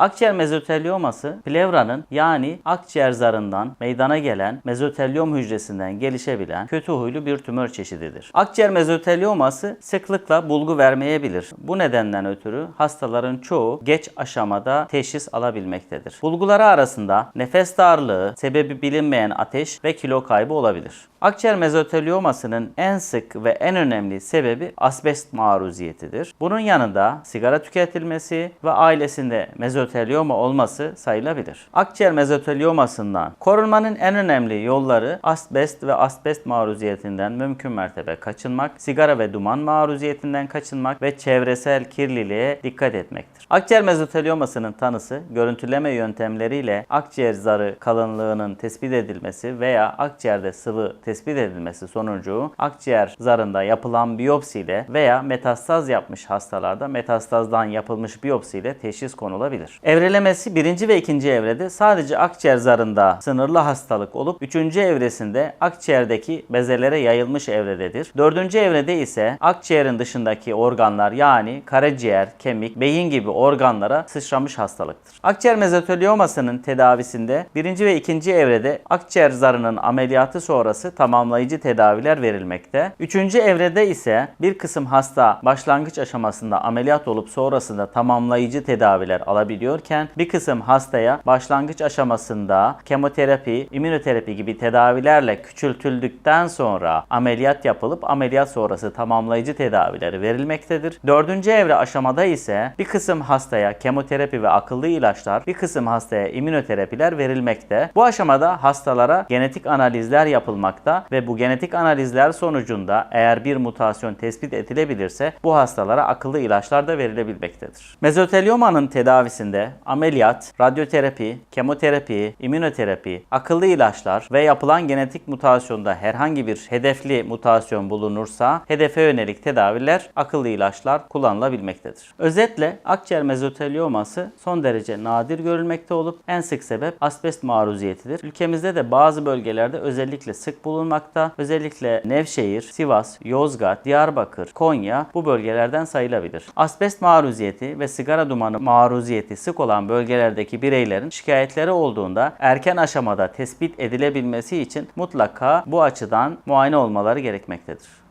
Akciğer mezoteliyoması plevranın yani akciğer zarından meydana gelen mezotelyom hücresinden gelişebilen kötü huylu bir tümör çeşididir. Akciğer mezoteliyoması sıklıkla bulgu vermeyebilir. Bu nedenden ötürü hastaların çoğu geç aşamada teşhis alabilmektedir. Bulguları arasında nefes darlığı, sebebi bilinmeyen ateş ve kilo kaybı olabilir. Akciğer mezoteliyomasının en sık ve en önemli sebebi asbest maruziyetidir. Bunun yanında sigara tüketilmesi ve ailesinde mezotelioma olması sayılabilir. Akciğer mezoteliyomasından korunmanın en önemli yolları asbest ve asbest maruziyetinden mümkün mertebe kaçınmak, sigara ve duman maruziyetinden kaçınmak ve çevresel kirliliğe dikkat etmektir. Akciğer mezoteliyomasının tanısı görüntüleme yöntemleriyle akciğer zarı kalınlığının tespit edilmesi veya akciğerde sıvı tespit edilmesi sonucu akciğer zarında yapılan biyopsiyle veya metastaz yapmış hastalarda metastazdan yapılmış biyopsiyle teşhis konulabilir. Evrelemesi birinci ve ikinci evrede sadece akciğer zarında sınırlı hastalık olup üçüncü evresinde akciğerdeki bezelere yayılmış evrededir. Dördüncü evrede ise akciğerin dışındaki organlar yani karaciğer, kemik, beyin gibi organlara sıçramış hastalıktır. Akciğer mezoteliyomasının tedavisinde birinci ve ikinci evrede akciğer zarının ameliyatı sonrası tamamlayıcı tedaviler verilmekte. Üçüncü evrede ise bir kısım hasta başlangıç aşamasında ameliyat olup sonrasında tamamlayıcı tedaviler alabiliyorken bir kısım hastaya başlangıç aşamasında kemoterapi, immünoterapi gibi tedavilerle küçültüldükten sonra ameliyat yapılıp ameliyat sonrası tamamlayıcı tedavileri verilmektedir. Dördüncü evre aşamada ise bir kısım hastaya kemoterapi ve akıllı ilaçlar, bir kısım hastaya immünoterapiler verilmekte. Bu aşamada hastalara genetik analizler yapılmakta ve bu genetik analizler sonucunda eğer bir mutasyon tespit edilebilirse bu hastalara akıllı ilaçlar da verilebilmektedir. Mezoteliyomanın tedavisinde ameliyat, radyoterapi, kemoterapi, immünoterapi, akıllı ilaçlar ve yapılan genetik mutasyonda herhangi bir hedefli mutasyon bulunursa hedefe yönelik tedaviler, akıllı ilaçlar kullanılabilmektedir. Özetle akciğer mezoteliyoması son derece nadir görülmekte olup en sık sebep asbest maruziyetidir. Ülkemizde de bazı bölgelerde özellikle sık bulunmakta. Özellikle Nevşehir, Sivas, Yozgat, Diyarbakır, Konya bu bölgelerden sayılabilir. Asbest maruziyeti ve sigara dumanı maruziyeti sık olan bölgelerdeki bireylerin şikayetleri olduğunda erken aşamada tespit edilebilmesi için mutlaka bu açıdan muayene olmaları gerekmektedir.